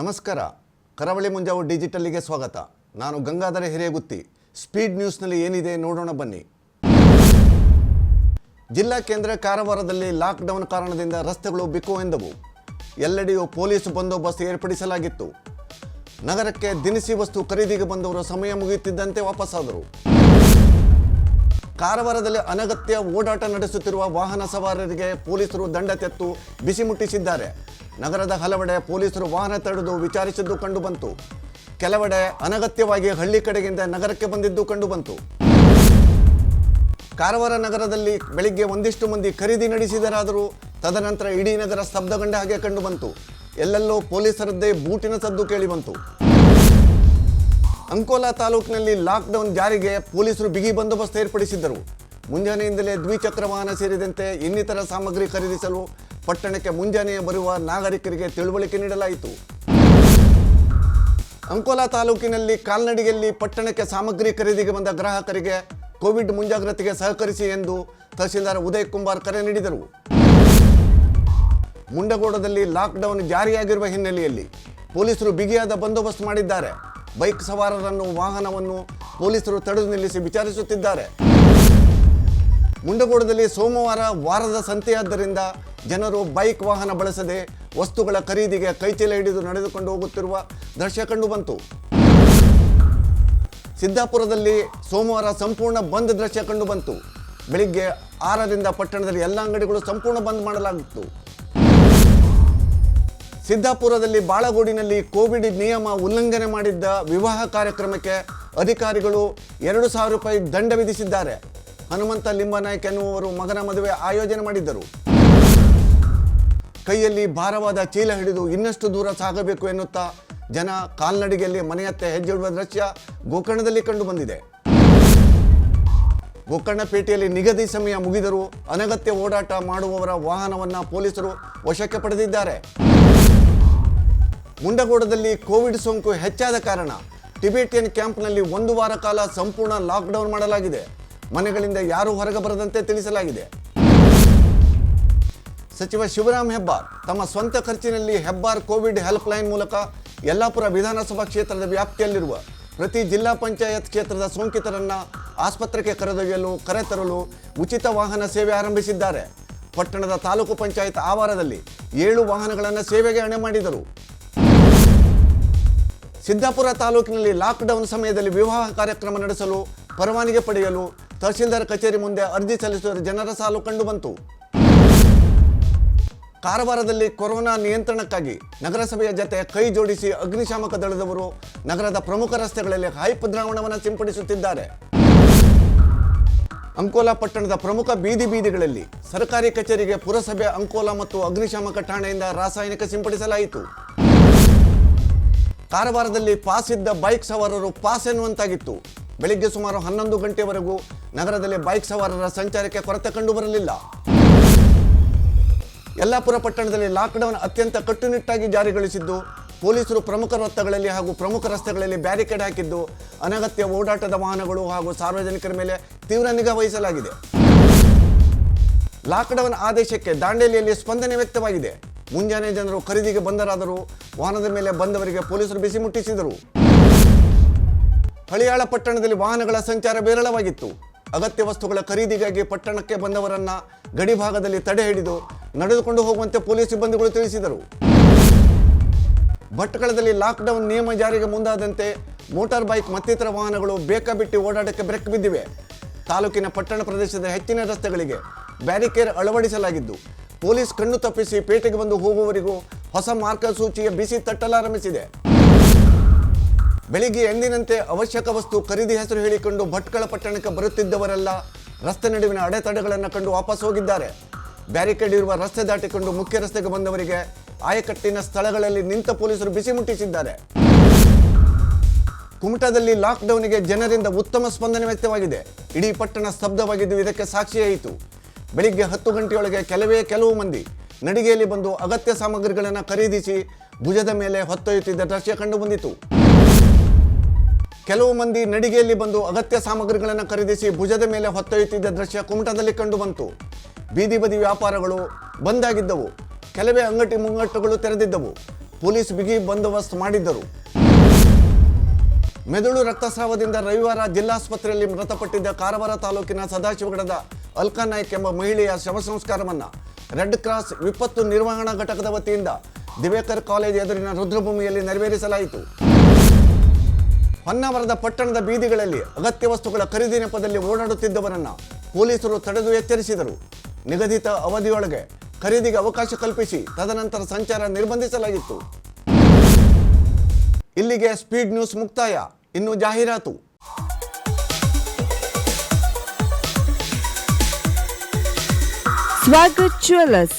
ನಮಸ್ಕಾರ. ಕರಾವಳಿ ಮುಂಜಾವು ಡಿಜಿಟಲ್ಗೆ ಸ್ವಾಗತ. ನಾನು ಗಂಗಾಧರ ಹಿರೇಗುತ್ತಿ. ಸ್ಪೀಡ್ ನ್ಯೂಸ್ನಲ್ಲಿ ಏನಿದೆ ನೋಡೋಣ ಬನ್ನಿ. ಜಿಲ್ಲಾ ಕೇಂದ್ರ ಕಾರವಾರದಲ್ಲಿ ಲಾಕ್ಡೌನ್ ಕಾರಣದಿಂದ ರಸ್ತೆಗಳು ಬಿಕೋ ಎಂದವು. ಎಲ್ಲೆಡೆಯೂ ಪೊಲೀಸ್ ಬಂದೋಬಸ್ತ್ ಏರ್ಪಡಿಸಲಾಗಿತ್ತು. ನಗರಕ್ಕೆ ದಿನಸಿ ವಸ್ತು ಖರೀದಿಗೆ ಬಂದವರು ಸಮಯ ಮುಗಿಯುತ್ತಿದ್ದಂತೆ ವಾಪಸ್ಸಾದರು. ಕಾರವಾರದಲ್ಲಿ ಅನಗತ್ಯ ಓಡಾಟ ನಡೆಸುತ್ತಿರುವ ವಾಹನ ಸವಾರರಿಗೆ ಪೊಲೀಸರು ದಂಡ ತೆತ್ತು ಬಿಸಿ ಮುಟ್ಟಿಸಿದ್ದಾರೆ. ನಗರದ ಹಲವೆಡೆ ಪೊಲೀಸರು ವಾಹನ ತಡೆದು ವಿಚಾರಿಸಿದ್ದು ಕಂಡುಬಂತು. ಕೆಲವೆಡೆ ಅನಗತ್ಯವಾಗಿ ಹಳ್ಳಿ ಕಡೆಗಿಂದ ನಗರಕ್ಕೆ ಬಂದಿದ್ದು ಕಂಡುಬಂತು. ಕಾರವಾರ ನಗರದಲ್ಲಿ ಬೆಳಿಗ್ಗೆ ಒಂದಿಷ್ಟು ಮಂದಿ ಖರೀದಿ ನಡೆಸಿದರಾದರೂ ತದನಂತರ ಇಡೀ ನಗರ ಸ್ತಬ್ಧಗೊಂಡ ಹಾಗೆ ಕಂಡುಬಂತು. ಎಲ್ಲೆಲ್ಲೋ ಪೊಲೀಸರದ್ದೇ ಬೂಟಿನ ಸದ್ದು ಕೇಳಿಬಂತು. ಅಂಕೋಲಾ ತಾಲೂಕಿನಲ್ಲಿ ಲಾಕ್ಡೌನ್ ಜಾರಿಗೆ ಪೊಲೀಸರು ಬಿಗಿ ಬಂದೋಬಸ್ತ್ ಏರ್ಪಡಿಸಿದ್ದರು. ಮುಂಜಾನೆಯಿಂದಲೇ ದ್ವಿಚಕ್ರ ವಾಹನ ಸೇರಿದಂತೆ ಇನ್ನಿತರ ಸಾಮಗ್ರಿ ಖರೀದಿಸಲು ಪಟ್ಟಣಕ್ಕೆ ಮುಂಜಾನೆಯೇ ಬರುವ ನಾಗರಿಕರಿಗೆ ತಿಳುವಳಿಕೆ ನೀಡಲಾಯಿತು. ಅಂಕೋಲಾ ತಾಲೂಕಿನಲ್ಲಿ ಕಾಲ್ನಡಿಗೆಯಲ್ಲಿ ಪಟ್ಟಣಕ್ಕೆ ಸಾಮಗ್ರಿ ಖರೀದಿಗೆ ಬಂದ ಗ್ರಾಹಕರಿಗೆ ಕೋವಿಡ್ ಮುಂಜಾಗ್ರತೆಗೆ ಸಹಕರಿಸಿ ಎಂದು ತಹಸೀಲ್ದಾರ್ ಉದಯ್ ಕುಮಾರ್ ಕರೆ ನೀಡಿದರು. ಮುಂಡಗೋಡದಲ್ಲಿ ಲಾಕ್ಡೌನ್ ಜಾರಿಯಾಗಿರುವ ಹಿನ್ನೆಲೆಯಲ್ಲಿ ಪೊಲೀಸರು ಬಿಗಿಯಾದ ಬಂದೋಬಸ್ತ್ ಮಾಡಿದ್ದಾರೆ. ಬೈಕ್ ಸವಾರರನ್ನು ವಾಹನವನ್ನು ಪೊಲೀಸರು ತಡೆದು ನಿಲ್ಲಿಸಿ ವಿಚಾರಿಸುತ್ತಿದ್ದಾರೆ. ಮುಂಡಗೋಡದಲ್ಲಿ ಸೋಮವಾರ ವಾರದ ಸಂತೆಯಾದ್ದರಿಂದ ಜನರು ಬೈಕ್ ವಾಹನ ಬಳಸದೆ ವಸ್ತುಗಳ ಖರೀದಿಗೆ ಕೈಚೀಲ ಹಿಡಿದು ನಡೆದುಕೊಂಡು ಹೋಗುತ್ತಿರುವ ದೃಶ್ಯ ಕಂಡುಬಂತು ಸಿದ್ದಾಪುರದಲ್ಲಿ ಸೋಮವಾರ ಸಂಪೂರ್ಣ ಬಂದ್ ದೃಶ್ಯ ಕಂಡುಬಂತು ಬೆಳಿಗ್ಗೆ ಆರರಿಂದ ಪಟ್ಟಣದಲ್ಲಿ ಎಲ್ಲ ಅಂಗಡಿಗಳು ಸಂಪೂರ್ಣ ಬಂದ್ ಮಾಡಲಾಗಿತ್ತು. ಸಿದ್ದಾಪುರದಲ್ಲಿ ಬಾಳಗೋಡಿನಲ್ಲಿ ಕೋವಿಡ್ ನಿಯಮ ಉಲ್ಲಂಘನೆ ಮಾಡಿದ್ದ ವಿವಾಹ ಕಾರ್ಯಕ್ರಮಕ್ಕೆ ಅಧಿಕಾರಿಗಳು ಎರಡು ಸಾವಿರ ರೂಪಾಯಿ ದಂಡ ವಿಧಿಸಿದ್ದಾರೆ. ಹನುಮಂತ ಲಿಂಬನಾಯ್ಕ ಎನ್ನುವರು ಮಗನ ಮದುವೆ ಆಯೋಜನೆ ಮಾಡಿದ್ದರು. ಕೈಯಲ್ಲಿ ಭಾರವಾದ ಚೀಲ ಹಿಡಿದು ಇನ್ನಷ್ಟು ದೂರ ಸಾಗಬೇಕು ಎನ್ನುತ್ತಾ ಜನ ಕಾಲ್ನಡಿಗೆಯಲ್ಲಿ ಮನೆಯತ್ತ ಹೆಜ್ಜೆಡುವ ದೃಶ್ಯ ಗೋಕರ್ಣದಲ್ಲಿ ಕಂಡುಬಂದಿದೆ ಗೋಕರ್ಣಪೇಟೆಯಲ್ಲಿ ನಿಗದಿ ಸಮಯ ಮುಗಿದರೂ ಅನಗತ್ಯ ಓಡಾಟ ಮಾಡುವವರ ವಾಹನವನ್ನು ಪೊಲೀಸರು ವಶಕ್ಕೆ ಪಡೆದಿದ್ದಾರೆ. ಮುಂಡಗೋಡದಲ್ಲಿ ಕೋವಿಡ್ ಸೋಂಕು ಹೆಚ್ಚಾದ ಕಾರಣ ಟಿಬೇಟಿಯನ್ ಕ್ಯಾಂಪ್ನಲ್ಲಿ ಒಂದು ವಾರ ಕಾಲ ಸಂಪೂರ್ಣ ಲಾಕ್ಡೌನ್ ಮಾಡಲಾಗಿದೆ. ಮನೆಗಳಿಂದ ಯಾರೂ ಹೊರಗೆ ಬರದಂತೆ ತಿಳಿಸಲಾಗಿದೆ. ಸಚಿವ ಶಿವರಾಮ್ ಹೆಬ್ಬಾರ್ ತಮ್ಮ ಸ್ವಂತ ಖರ್ಚಿನಲ್ಲಿ ಹೆಬ್ಬಾರ್ ಕೋವಿಡ್ ಹೆಲ್ಪ್ ಲೈನ್ ಮೂಲಕ ಯಲ್ಲಾಪುರ ವಿಧಾನಸಭಾ ಕ್ಷೇತ್ರದ ವ್ಯಾಪ್ತಿಯಲ್ಲಿರುವ ಪ್ರತಿ ಜಿಲ್ಲಾ ಪಂಚಾಯತ್ ಕ್ಷೇತ್ರದ ಸೋಂಕಿತರನ್ನ ಆಸ್ಪತ್ರೆಗೆ ಕರೆದೊಯ್ಯಲು ಕರೆತರಲು ಉಚಿತ ವಾಹನ ಸೇವೆ ಆರಂಭಿಸಿದ್ದಾರೆ. ಪಟ್ಟಣದ ತಾಲೂಕು ಪಂಚಾಯತ್ ಆವಾರದಲ್ಲಿ ಏಳು ವಾಹನಗಳನ್ನು ಸೇವೆಗೆ ಅಣೆ ಮಾಡಿದರು. ಸಿದ್ದಾಪುರ ತಾಲೂಕಿನಲ್ಲಿ ಲಾಕ್ಡೌನ್ ಸಮಯದಲ್ಲಿ ವಿವಾಹ ಕಾರ್ಯಕ್ರಮ ನಡೆಸಲು ಪರವಾನಗಿ ಪಡೆಯಲು ತಹಸೀಲ್ದಾರ್ ಕಚೇರಿ ಮುಂದೆ ಅರ್ಜಿ ಸಲ್ಲಿಸುವ ಜನರ ಸಾಲು ಕಂಡುಬಂತು ಕಾರವಾರದಲ್ಲಿ ಕೊರೋನಾ ನಿಯಂತ್ರಣಕ್ಕಾಗಿ ನಗರಸಭೆಯ ಜತೆ ಕೈ ಜೋಡಿಸಿ ಅಗ್ನಿಶಾಮಕ ದಳದವರು ನಗರದ ಪ್ರಮುಖ ರಸ್ತೆಗಳಲ್ಲಿ ಹೈಪ್ ದ್ರಾವಣವನ್ನು ಸಿಂಪಡಿಸುತ್ತಿದ್ದಾರೆ. ಅಂಕೋಲಾ ಪಟ್ಟಣದ ಪ್ರಮುಖ ಬೀದಿ ಬೀದಿಗಳಲ್ಲಿ ಸರ್ಕಾರಿ ಕಚೇರಿಗೆ ಪುರಸಭೆ ಅಂಕೋಲಾ ಮತ್ತು ಅಗ್ನಿಶಾಮಕ ಠಾಣೆಯಿಂದ ರಾಸಾಯನಿಕ ಸಿಂಪಡಿಸಲಾಯಿತು. ಕಾರವಾರದಲ್ಲಿ ಪಾಸ್ ಇದ್ದ ಬೈಕ್ ಸವಾರರು ಪಾಸ್ ಎನ್ನುವಂತಾಗಿತ್ತು. ಬೆಳಿಗ್ಗೆ ಸುಮಾರು ಹನ್ನೊಂದು ಗಂಟೆವರೆಗೂ ನಗರದಲ್ಲಿ ಬೈಕ್ ಸವಾರರ ಸಂಚಾರಕ್ಕೆ ಕೊರತೆ ಕಂಡುಬರಲಿಲ್ಲ. ಯಲ್ಲಾಪುರ ಪಟ್ಟಣದಲ್ಲಿ ಲಾಕ್ಡೌನ್ ಅತ್ಯಂತ ಕಟ್ಟುನಿಟ್ಟಾಗಿ ಜಾರಿಗೊಳಿಸಿದ್ದು, ಪೊಲೀಸರು ಪ್ರಮುಖ ವೃತ್ತಗಳಲ್ಲಿ ಹಾಗೂ ಪ್ರಮುಖ ರಸ್ತೆಗಳಲ್ಲಿ ಬ್ಯಾರಿಕೇಡ್ ಹಾಕಿದ್ದು, ಅನಗತ್ಯ ಓಡಾಟದ ವಾಹನಗಳು ಹಾಗೂ ಸಾರ್ವಜನಿಕರ ಮೇಲೆ ತೀವ್ರ ನಿಗಾ ವಹಿಸಲಾಗಿದೆ. ಲಾಕ್ಡೌನ್ ಆದೇಶಕ್ಕೆ ದಾಂಡೇಲಿಯಲ್ಲಿ ಸ್ಪಂದನೆ ವ್ಯಕ್ತವಾಗಿದೆ. ಮುಂಜಾನೆ ಜನರು ಖರೀದಿಗೆ ಬಂದರಾದರೂ ವಾಹನದ ಮೇಲೆ ಬಂದವರಿಗೆ ಪೊಲೀಸರು ಬಿಸಿ ಮುಟ್ಟಿಸಿದರು. ಹಳಿಯಾಳ ಪಟ್ಟಣದಲ್ಲಿ ವಾಹನಗಳ ಸಂಚಾರ ವಿರಳವಾಗಿತ್ತು. ಅಗತ್ಯ ವಸ್ತುಗಳ ಖರೀದಿಗಾಗಿ ಪಟ್ಟಣಕ್ಕೆ ಬಂದವರನ್ನ ಗಡಿ ಭಾಗದಲ್ಲಿ ತಡೆ ಹಿಡಿದು ನಡೆದುಕೊಂಡು ಹೋಗುವಂತೆ ಪೊಲೀಸ್ ಸಿಬ್ಬಂದಿಗಳು ತಿಳಿಸಿದರು. ಭಟ್ಕಳದಲ್ಲಿ ಲಾಕ್ಡೌನ್ ನಿಯಮ ಜಾರಿಗೆ ಮುಂದಾದಂತೆ ಮೋಟಾರ್ ಬೈಕ್ ಮತ್ತಿತರ ವಾಹನಗಳು ಬೇಕಾಬಿಟ್ಟಿ ಓಡಾಟಕ್ಕೆ ಬ್ರೇಕ್ ಬಿದ್ದಿವೆ. ತಾಲೂಕಿನ ಪಟ್ಟಣ ಪ್ರದೇಶದ ಹೆಚ್ಚಿನ ರಸ್ತೆಗಳಿಗೆ ಬ್ಯಾರಿಕೇರ್ ಅಳವಡಿಸಲಾಗಿದ್ದು, ಪೊಲೀಸ್ ಕಣ್ಣು ತಪ್ಪಿಸಿ ಪೇಟೆಗೆ ಬಂದು ಹೋಗುವವರಿಗೂ ಹೊಸ ಮಾರ್ಗಸೂಚಿಯ ಬಿಸಿ ತಟ್ಟಲಾರಂಭಿಸಿದೆ. ಬೆಳಿಗ್ಗೆ ಎಂದಿನಂತೆ ಅವಶ್ಯಕ ವಸ್ತು ಖರೀದಿ ಹೆಸರು ಹೇಳಿಕೊಂಡು ಭಟ್ಕಳ ಪಟ್ಟಣಕ್ಕೆ ಬರುತ್ತಿದ್ದವರೆಲ್ಲ ರಸ್ತೆ ನಡುವಿನ ಅಡೆತಡೆಗಳನ್ನು ಕಂಡು ವಾಪಸ್ ಹೋಗಿದ್ದಾರೆ. ಬ್ಯಾರಿಕೇಡ್ ಇರುವ ರಸ್ತೆ ದಾಟಿಕೊಂಡು ಮುಖ್ಯ ರಸ್ತೆಗೆ ಬಂದವರಿಗೆ ಆಯಕಟ್ಟಿನ ಸ್ಥಳಗಳಲ್ಲಿ ನಿಂತ ಪೊಲೀಸರು ಬಿಸಿ ಮುಟ್ಟಿಸಿದ್ದಾರೆ. ಕುಮಟಾದಲ್ಲಿ ಲಾಕ್ಡೌನ್ಗೆ ಜನರಿಂದ ಉತ್ತಮ ಸ್ಪಂದನೆ ವ್ಯಕ್ತವಾಗಿದೆ. ಇಡೀ ಪಟ್ಟಣ ಸ್ತಬ್ಧವಾಗಿದ್ದು ಇದಕ್ಕೆ ಸಾಕ್ಷಿಯಾಯಿತು ಬೆಳಿಗ್ಗೆ ಹತ್ತು ಗಂಟೆಯೊಳಗೆ ಕೆಲವೇ ಕೆಲವು ಮಂದಿ ನಡಿಗೆಯಲ್ಲಿ ಬಂದು ಅಗತ್ಯ ಸಾಮಗ್ರಿಗಳನ್ನು ಖರೀದಿಸಿ ಭುಜದ ಮೇಲೆ ಹೊತ್ತೊಯ್ಯುತ್ತಿದ್ದ ದೃಶ್ಯ ಕಂಡುಬಂದಿತು ಕೆಲವು ಮಂದಿ ನಡಿಗೆಯಲ್ಲಿ ಬಂದು ಅಗತ್ಯ ಸಾಮಗ್ರಿಗಳನ್ನು ಖರೀದಿಸಿ ಭುಜದ ಮೇಲೆ ಹೊತ್ತೊಯ್ಯುತ್ತಿದ್ದ ದೃಶ್ಯ ಕುಮಟದಲ್ಲಿ ಕಂಡುಬಂತು. ಬೀದಿ ಬದಿ ವ್ಯಾಪಾರಗಳು ಬಂದಾಗಿದ್ದವು. ಕೆಲವೇ ಅಂಗಡಿ ಮುಂಗಟ್ಟುಗಳು ತೆರೆದಿದ್ದವು. ಪೊಲೀಸ್ ಬಿಗಿ ಬಂದೋಬಸ್ತ್ ಮಾಡಿದ್ದರು. ಮೆದುಳು ರಕ್ತಸ್ರಾವದಿಂದ ರವಿವಾರ ಜಿಲ್ಲಾಸ್ಪತ್ರೆಯಲ್ಲಿ ಮೃತಪಟ್ಟಿದ್ದ ಕಾರವಾರ ತಾಲೂಕಿನ ಸದಾಶಿವಗಡದ ಅಲ್ಕಾ ನಾಯ್ಕ್ ಎಂಬ ಮಹಿಳೆಯ ಶವ ಸಂಸ್ಕಾರವನ್ನು ರೆಡ್ ಕ್ರಾಸ್ ವಿಪತ್ತು ನಿರ್ವಹಣಾ ಘಟಕದ ವತಿಯಿಂದ ದಿವೇಕರ್ ಕಾಲೇಜ್ ಎದುರಿನ ರುದ್ರಭೂಮಿಯಲ್ಲಿ ನೆರವೇರಿಸಲಾಯಿತು. ಹೊನ್ನಾವರದ ಪಟ್ಟಣದ ಬೀದಿಗಳಲ್ಲಿ ಅಗತ್ಯ ವಸ್ತುಗಳ ಖರೀದಿ ನೆಪದಲ್ಲಿ ಓಡಾಡುತ್ತಿದ್ದವರನ್ನ ಪೊಲೀಸರು ತಡೆದು ಎಚ್ಚರಿಸಿದರು. ನಿಗದಿತ ಅವಧಿಯೊಳಗೆ ಖರೀದಿಗೆ ಅವಕಾಶ ಕಲ್ಪಿಸಿ ತದನಂತರ ಸಂಚಾರ ನಿರ್ಬಂಧಿಸಲಾಗಿತ್ತು. ಇಲ್ಲಿಗೆ ಸ್ಪೀಡ್ ನ್ಯೂಸ್ ಮುಕ್ತಾಯ. ಇನ್ನು ಜಾಹೀರಾತು. ಸ್ವಾಗತ್ ಜ್ಯುವೆಲ್ಲರ್ಸ್